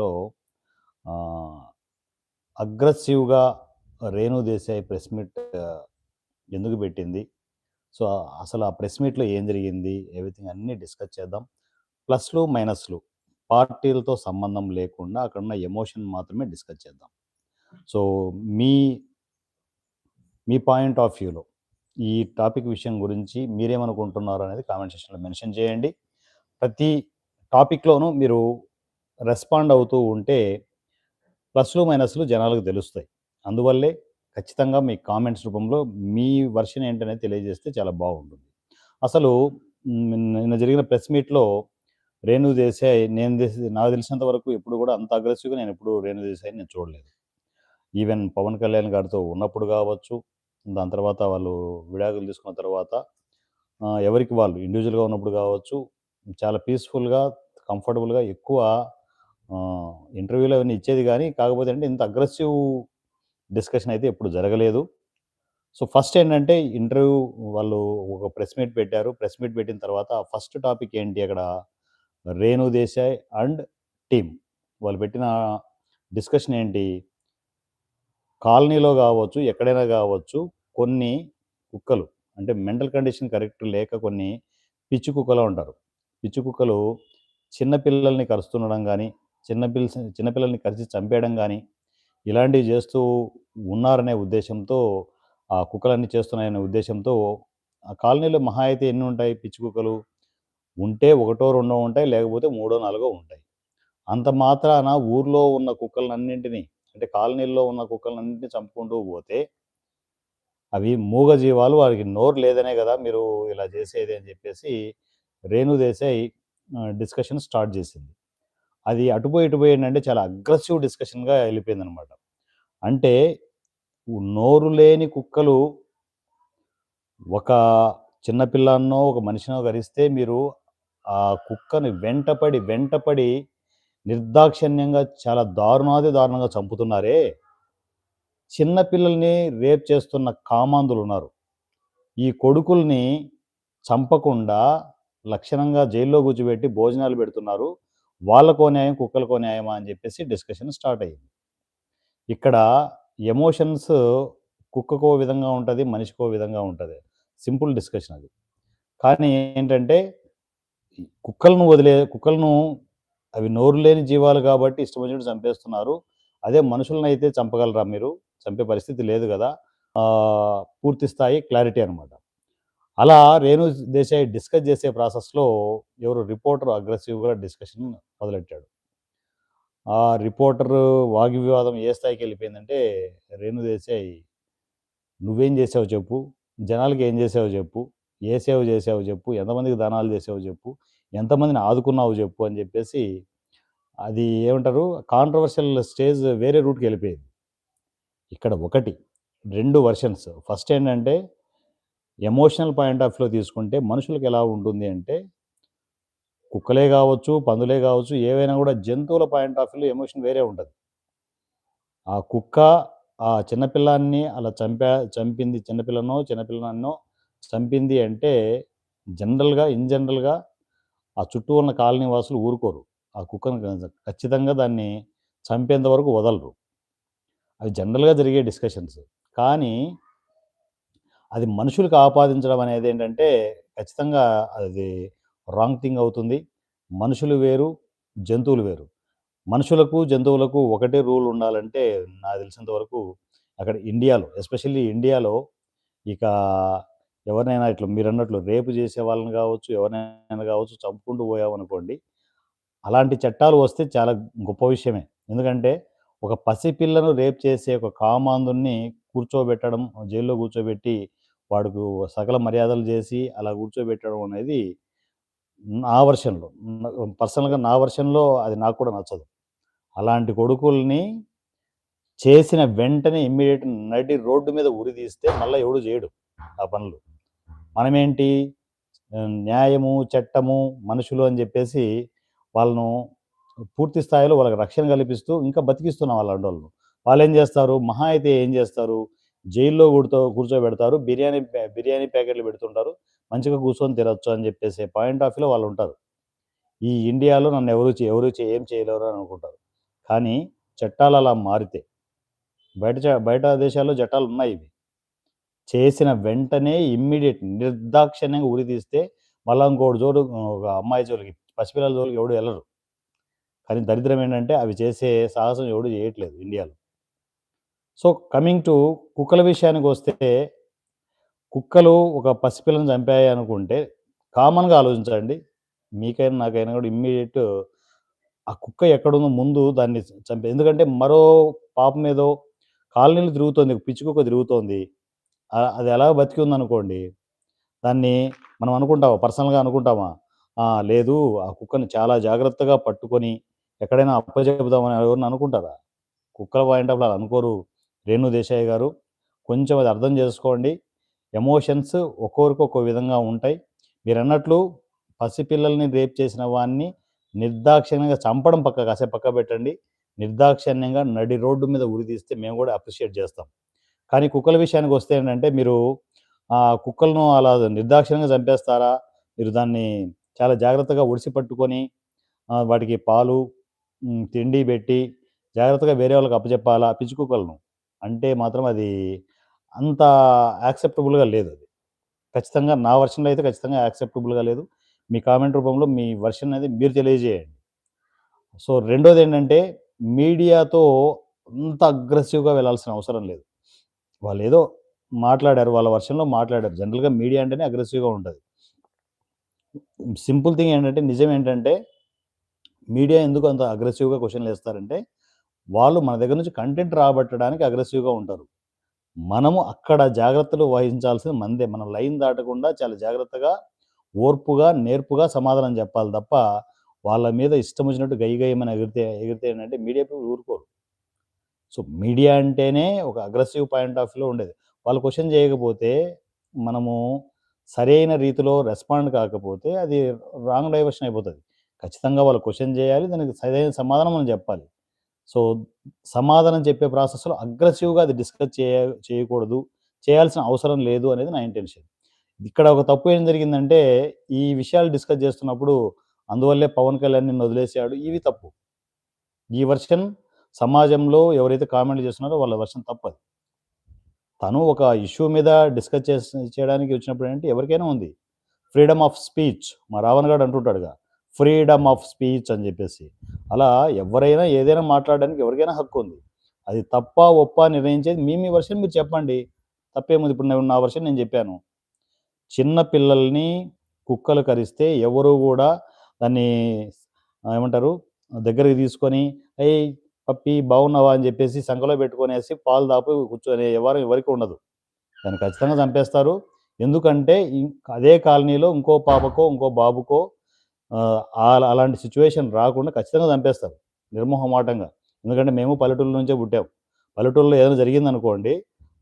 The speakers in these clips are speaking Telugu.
లో అగ్రెసివ్గా రేణు దేశాయ్ ప్రెస్ మీట్ ఎందుకు పెట్టింది? సో అసలు ఆ ప్రెస్ మీట్లో ఏం జరిగింది? ఎవ్రీథింగ్ అన్నీ డిస్కస్ చేద్దాం. ప్లస్లు మైనస్లు పార్టీలతో సంబంధం లేకుండా అక్కడ ఉన్న ఎమోషన్ మాత్రమే డిస్కస్ చేద్దాం. సో మీ మీ పాయింట్ ఆఫ్ వ్యూలో ఈ టాపిక్ విషయం గురించి మీరేమనుకుంటున్నారు అనేది కామెంట్ సెక్షన్లో మెన్షన్ చేయండి. ప్రతి టాపిక్లోనూ మీరు రెస్పాండ్ అవుతూ ఉంటే ప్లస్లు మైనస్లు జనాలకు తెలుస్తాయి. అందువల్లే ఖచ్చితంగా మీ కామెంట్స్ రూపంలో మీ వర్షన్ ఏంటనేది తెలియజేస్తే చాలా బాగుంటుంది. అసలు నిన్న జరిగిన ప్రెస్ మీట్లో రేణు దేశాయ్ నేను నాకు తెలిసినంత వరకు ఎప్పుడు కూడా అంత అగ్రెసివ్గా నేను ఎప్పుడు రేణు దేశాయ్ నేను చూడలేదు. ఈవెన్ పవన్ కళ్యాణ్ గారితో ఉన్నప్పుడు కావచ్చు దాని తర్వాత వాళ్ళు విడాకులు తీసుకున్న తర్వాత ఎవరికి వాళ్ళు ఇండివిజువల్గా ఉన్నప్పుడు కావచ్చు చాలా పీస్ఫుల్గా కంఫర్టబుల్గా ఎక్కువ ఇంటర్వ్యూలు అవన్నీ ఇచ్చేది కానీ కాకపోతే అంటే ఇంత అగ్రెసివ్ డిస్కషన్ అయితే ఎప్పుడు జరగలేదు. సో ఫస్ట్ ఏంటంటే ఇంటర్వ్యూ వాళ్ళు ఒక ప్రెస్ మీట్ పెట్టారు. ప్రెస్ మీట్ పెట్టిన తర్వాత ఫస్ట్ టాపిక్ ఏంటి అక్కడ? Renu Desai and team. వాళ్ళు పెట్టిన డిస్కషన్ ఏంటి? కాలనీలో కావచ్చు ఎక్కడైనా కావచ్చు కొన్ని కుక్కలు అంటే మెంటల్ కండిషన్ కరెక్ట్ లేక కొన్ని పిచ్చి కుక్కలు ఉంటారు. పిచ్చి కుక్కలు చిన్నపిల్లల్ని కరుస్తుండడం కానీ చిన్నపిల్ల చిన్నపిల్లల్ని కలిసి చంపేయడం కానీ ఇలాంటివి చేస్తూ ఉన్నారనే ఉద్దేశంతో ఆ కుక్కలన్నీ చేస్తున్నాయనే ఉద్దేశంతో ఆ కాలనీలో మహా అయితే ఎన్ని ఉంటాయి? పిచ్చి కుక్కలు ఉంటే ఒకటో రెండో ఉంటాయి లేకపోతే మూడో నాలుగో ఉంటాయి. అంత మాత్రాన ఊర్లో ఉన్న కుక్కలన్నింటినీ అంటే కాలనీల్లో ఉన్న కుక్కలన్నింటినీ చంపుకుంటూ పోతే అవి మూగ జీవాలు వారికి నోరు లేదనే కదా మీరు ఇలా చేసేది అని చెప్పేసి రేణు దేశాయ్ డిస్కషన్ స్టార్ట్ చేసింది. అది అటుపోయి ఇటుపోయి ఏంటంటే చాలా అగ్రెసివ్ డిస్కషన్గా వెళ్ళిపోయింది అనమాట అంటే నోరు లేని కుక్కలు ఒక చిన్నపిల్లన్నో ఒక మనిషినో గరిస్తే మీరు ఆ కుక్కని వెంటపడి వెంటపడి నిర్దాక్షిణ్యంగా చాలా దారుణాది దారుణంగా చంపుతున్నారే. చిన్నపిల్లల్ని రేప్ చేస్తున్న కామాంధులు ఉన్నారు. ఈ కొడుకుల్ని చంపకుండా లక్షణంగా జైల్లో కూర్చోబెట్టి భోజనాలు పెడుతున్నారు. వాళ్ళకో న్యాయం కుక్కలకో న్యాయమా అని చెప్పేసి డిస్కషన్ స్టార్ట్ అయ్యింది. ఇక్కడ ఎమోషన్స్ కుక్కకో విధంగా ఉంటుంది మనిషికో విధంగా ఉంటుంది. సింపుల్ డిస్కషన్ అది. కానీ ఏంటంటే కుక్కలను వదిలే కుక్కలను అవి నోరు లేని జీవాలు కాబట్టి ఇష్టం వచ్చినట్టు చంపేస్తున్నారు. అదే మనుషులను అయితే చంపగలరా మీరు? చంపే పరిస్థితి లేదు కదా. పూర్తి స్థాయి క్లారిటీ అనమాట అలా రేణు దేశాయ్ డిస్కస్ చేసే ప్రాసెస్లో ఎవరు రిపోర్టర్ అగ్రెసివ్గా డిస్కషన్ మొదలెట్టాడు. ఆ రిపోర్టర్ వాగ్వివాదం ఏ స్థాయికి వెళ్ళిపోయిందంటే రేణు దేశాయ్ నువ్వేం చేసావు చెప్పు జనాలకి ఏం చేసావు చెప్పు ఏ సేవ చేసావు చెప్పు ఎంతమందికి దానాలు చేసావు చెప్పు ఎంతమందిని ఆదుకున్నావు చెప్పు అని చెప్పేసి అది ఏమంటారు కాంట్రవర్షియల్ స్టేజ్ వేరే రూట్కి వెళ్ళిపోయింది. ఇక్కడ ఒకటి రెండు వర్షన్స్ ఫస్ట్ ఏంటంటే ఎమోషనల్ పాయింట్ ఆఫ్ వ్యూలో తీసుకుంటే మనుషులకు ఎలా ఉంటుంది అంటే కుక్కలే కావచ్చు పందులే కావచ్చు ఏవైనా కూడా జంతువుల పాయింట్ ఆఫ్ వ్యూలో ఎమోషన్ వేరే ఉంటుంది. ఆ కుక్క ఆ చిన్నపిల్లాన్ని అలా చంపా చంపింది చిన్నపిల్లనో చిన్నపిల్లనో చంపింది అంటే జనరల్గా ఇన్ జనరల్గా ఆ చుట్టూ ఉన్న కాలనీ వాసులు ఊరుకోరు. ఆ కుక్కను ఖచ్చితంగా దాన్ని చంపేంత వరకు వదలరు. అవి జనరల్గా జరిగే డిస్కషన్స్. కానీ అది మనుషులకు ఆపాదించడం అనేది ఏంటంటే ఖచ్చితంగా అది రాంగ్ థింగ్ అవుతుంది. మనుషులు వేరు జంతువులు వేరు. మనుషులకు జంతువులకు ఒకటే రూల్ ఉండాలంటే నాకు తెలిసినంత వరకు అక్కడ ఇండియాలో ఎస్పెషల్లీ ఇండియాలో ఇక ఎవరినైనా ఇట్లా మీరు అన్నట్లు రేపు చేసే వాళ్ళని కావచ్చు ఎవరినైనా కావచ్చు చంపుకుంటూ పోయామనుకోండి అలాంటి చట్టాలు వస్తే చాలా గొప్ప విషయమే. ఎందుకంటే ఒక పసిపిల్లను రేప్ చేసే ఒక కామాంధుని కూర్చోబెట్టడం జైల్లో కూర్చోబెట్టి వాడికి సకల మర్యాదలు చేసి అలా కూర్చోబెట్టడం అనేది నా వర్షన్లో పర్సనల్గా నా వర్షన్లో అది నాకు కూడా నచ్చదు. అలాంటి కొడుకుల్ని చేసిన వెంటనే ఇమ్మీడియట్ నడి రోడ్డు మీద ఉరి తీస్తే మళ్ళీ ఎవడు చేయడు ఆ పనులు. మనమేంటి? న్యాయము చట్టము మనుషులు అని చెప్పేసి వాళ్ళను పూర్తి స్థాయిలో వాళ్ళకి రక్షణ కల్పిస్తూ ఇంకా బతికిస్తున్నాం వాళ్ళ వాళ్ళను వాళ్ళు ఏం చేస్తారు? మహా అయితే ఏం చేస్తారు? జైల్లో కూర్చో కూర్చోబెడతారు. బిర్యానీ బిర్యానీ ప్యాకెట్లు పెడుతుంటారు. మంచిగా కూర్చొని తినొచ్చు అని చెప్పేసి పాయింట్ ఆఫ్ వ్యూలో వాళ్ళు ఉంటారు. ఈ ఇండియాలో నన్ను ఎవరు ఎవరు ఏం చేయలేరు అని అనుకుంటారు. కానీ చట్టాలు అలా మారితే బయట చ బయట దేశాల్లో చట్టాలు ఉన్నాయి ఇవి. చేసిన వెంటనే ఇమ్మీడియట్ నిర్దాక్షిణ్యంగా ఉరి తీస్తే మళ్ళా ఇంకోటి జోడు ఒక అమ్మాయి జోలికి పసిపిల్లల జోలికి ఎవడు వెళ్ళరు. కానీ దరిద్రం ఏంటంటే అవి చేసే సాహసం ఎవడు చేయట్లేదు ఇండియాలో. సో కమింగ్ టు కుక్కల విషయానికి వస్తే కుక్కలు ఒక పసిపిల్లని చంపాయి అనుకుంటే కామన్గా ఆలోచించండి. మీకైనా నాకైనా కూడా ఇమ్మీడియట్ ఆ కుక్క ఎక్కడుందో ముందు దాన్ని చంపే. ఎందుకంటే మరో పాపం ఏదో కాలనీలు తిరుగుతోంది పిచ్చి కుక్క తిరుగుతోంది. అది ఎలా బతికి ఉందనుకోండి దాన్ని మనం అనుకుంటామా? పర్సనల్గా అనుకుంటామా? లేదు ఆ కుక్కని చాలా జాగ్రత్తగా పట్టుకొని ఎక్కడైనా అప్పచెబుదామని ఎవరిని అనుకుంటారా? కుక్కల పాయింట్ ఆఫ్ అనుకోరు. రేణు దేశాయ్ గారు కొంచెం అది అర్థం చేసుకోండి. ఎమోషన్స్ ఒక్కొరికి ఒక్కో విధంగా ఉంటాయి. మీరు అన్నట్లు పసిపిల్లల్ని రేప్ చేసిన వాడిని నిర్దాక్షిణ్యంగా చంపడం పక్క కాసేపు పక్క పెట్టండి. నిర్దాక్షిణ్యంగా నడి రోడ్డు మీద ఉరి తీస్తే మేము కూడా అప్రిషియేట్ చేస్తాం. కానీ కుక్కల విషయానికి వస్తే ఏంటంటే మీరు ఆ కుక్కలను అలా నిర్దాక్షిణ్యంగా చంపేస్తారా? మీరు దాన్ని చాలా జాగ్రత్తగా ఒడిసి పట్టుకొని వాటికి పాలు తిండి పెట్టి జాగ్రత్తగా వేరే వాళ్ళకి అప్పచెప్పాలా? పిచ్చి కుక్కలను. అంటే మాత్రం అది అంత యాక్సెప్టబుల్గా లేదు అది. ఖచ్చితంగా నా వర్షన్లో అయితే ఖచ్చితంగా యాక్సెప్టబుల్గా లేదు. మీ కామెంట్ రూపంలో మీ వర్షన్ అనేది మీరు తెలియజేయండి. సో రెండోది ఏంటంటే మీడియాతో అంత అగ్రెసివ్గా వెళ్ళాల్సిన అవసరం లేదు. వాళ్ళు ఏదో మాట్లాడారు వాళ్ళ వర్షన్లో మాట్లాడారు. జనరల్గా మీడియా అంటేనే అగ్రెసివ్గా ఉంటుంది. సింపుల్ థింగ్ ఏంటంటే నిజం ఏంటంటే మీడియా ఎందుకు అంత అగ్రెసివ్గా క్వశ్చన్లు వేస్తారంటే వాళ్ళు మన దగ్గర నుంచి కంటెంట్ రాబట్టడానికి అగ్రెసివ్గా ఉంటారు. మనము అక్కడ జాగ్రత్తలు వహించాల్సిన మందే. మనం లైన్ దాటకుండా చాలా జాగ్రత్తగా ఓర్పుగా నేర్పుగా సమాధానం చెప్పాలి తప్ప వాళ్ళ మీద ఇష్టం వచ్చినట్టు గై గయ్యమని ఎగిరితే ఎగిరితే ఏంటంటే మీడియా పీపుల్ ఊరుకోరు. సో మీడియా అంటేనే ఒక అగ్రెసివ్ పాయింట్ ఆఫ్ వ్యూలో ఉండేది. వాళ్ళు క్వశ్చన్ చేయకపోతే మనము సరైన రీతిలో రెస్పాండ్ కాకపోతే అది రాంగ్ డైవర్షన్ అయిపోతుంది. ఖచ్చితంగా వాళ్ళు క్వశ్చన్ చేయాలి దానికి సరైన సమాధానం మనం చెప్పాలి. సో సమాధానం చెప్పే ప్రాసెస్లో అగ్రెసివ్గా అది డిస్కస్ చేయ చేయకూడదు చేయాల్సిన అవసరం లేదు అనేది నా ఇంటెన్షన్. ఇక్కడ ఒక తప్పు ఏం జరిగిందంటే ఈ విషయాలు డిస్కస్ చేస్తున్నప్పుడు అందువల్లే పవన్ కళ్యాణ్ నిన్ను వదిలేసాడు ఇవి తప్పు. ఈ వర్షన్ సమాజంలో ఎవరైతే కామెంట్ చేస్తున్నారో వాళ్ళ వర్షన్ తప్పదు. తను ఒక ఇష్యూ మీద డిస్కస్ చేసి చేయడానికి వచ్చినప్పుడు ఏంటంటే ఎవరికైనా ఉంది. ఫ్రీడమ్ ఆఫ్ స్పీచ్ మా రావణ్ గారు అంటుంటాడుగా ఫ్రీడమ్ ఆఫ్ స్పీచ్ అని చెప్పేసి. అలా ఎవరైనా ఏదైనా మాట్లాడడానికి ఎవరికైనా హక్కు ఉంది. అది తప్ప ఒప్ప నిర్ణయించేది మీ మీ వర్షన్ మీరు చెప్పండి. తప్పేముంది? ఇప్పుడు నేను నా వర్షన్ నేను చెప్పాను. చిన్న పిల్లల్ని కుక్కలు కరిస్తే ఎవరు కూడా దాన్ని ఏమంటారు? దగ్గరికి తీసుకొని అయ్యి పప్పి బాగున్నావా? అని చెప్పేసి సంఖలో పెట్టుకునేసి పాలు దాపు కూర్చొని ఎవరు ఎవరికి ఉండదు. దాన్ని ఖచ్చితంగా చంపేస్తారు. ఎందుకంటే ఇం- అదే కాలనీలో ఇంకో పాపకో ఇంకో బాబుకో అలాంటి సిచ్యువేషన్ రాకుండా ఖచ్చితంగా చంపేస్తారు నిర్మోహమాటంగా. ఎందుకంటే మేము పల్లెటూరు నుంచే పుట్టాం. పల్లెటూరులో ఏదైనా జరిగిందనుకోండి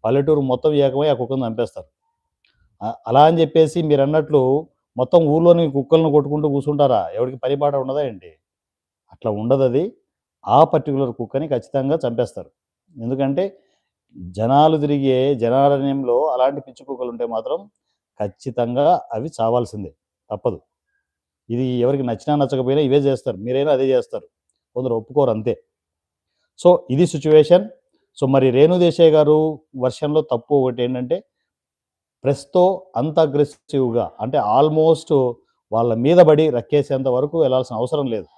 పల్లెటూరు మొత్తం ఏకమై ఆ కుక్కను చంపేస్తారు. అలా అని చెప్పేసి మీరు అన్నట్లు మొత్తం ఊర్లోని కుక్కలను కొట్టుకుంటూ కూర్చుంటారా? ఎవరికి పరిపాట ఉండదా ఏంటి? అట్లా ఉండదు అది ఆ పర్టికులర్ కుక్కని ఖచ్చితంగా చంపేస్తారు. ఎందుకంటే జనాలు తిరిగే జనారణ్యంలో అలాంటి పిచ్చి కుక్కలు ఉంటే మాత్రం ఖచ్చితంగా అవి చావాల్సిందే తప్పదు. ఇది ఎవరికి నచ్చినా నచ్చకపోయినా ఇవే చేస్తారు. మీరైనా అదే చేస్తారు. కొందరు ఒప్పుకోరు అంతే. సో ఇది సిచ్యువేషన్ సో మరి రేణుదేశాయ్ గారు వర్షన్లో తప్పు ఒకటి ఏంటంటే ప్రెస్తో అంత అగ్రెసివ్గా అంటే ఆల్మోస్ట్ వాళ్ళ మీద పడి రక్కేసేంత వరకు వెళ్ళాల్సిన అవసరం లేదు.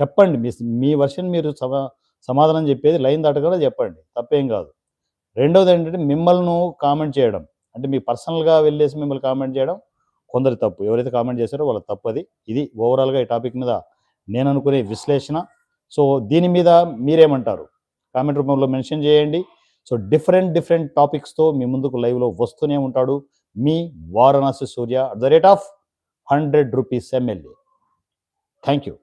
చెప్పండి మీ మీ వర్షన్ మీరు సమా సమాధానం చెప్పేది లైన్ దాటకుండా చెప్పండి. తప్పేం కాదు. రెండవది ఏంటంటే మిమ్మల్ని కామెంట్ చేయడం. అంటే మీ పర్సనల్గా వెళ్ళేసి మిమ్మల్ని కామెంట్ చేయడం. కొందరి తప్పు. ఎవరైతే కామెంట్ చేశారో వాళ్ళ తప్పు అది. ఇది ఓవరాల్గా ఈ టాపిక్ మీద నేను అనుకునే విశ్లేషణ. సో దీని మీద మీరేమంటారు? కామెంట్ రూపంలో మెన్షన్ చేయండి. సో డిఫరెంట్ డిఫరెంట్ టాపిక్స్తో మీ ముందుకు లైవ్లో వస్తూనే ఉంటాడు మీ Varanasi Surya at the rate of hundred rupees MLA. Thank you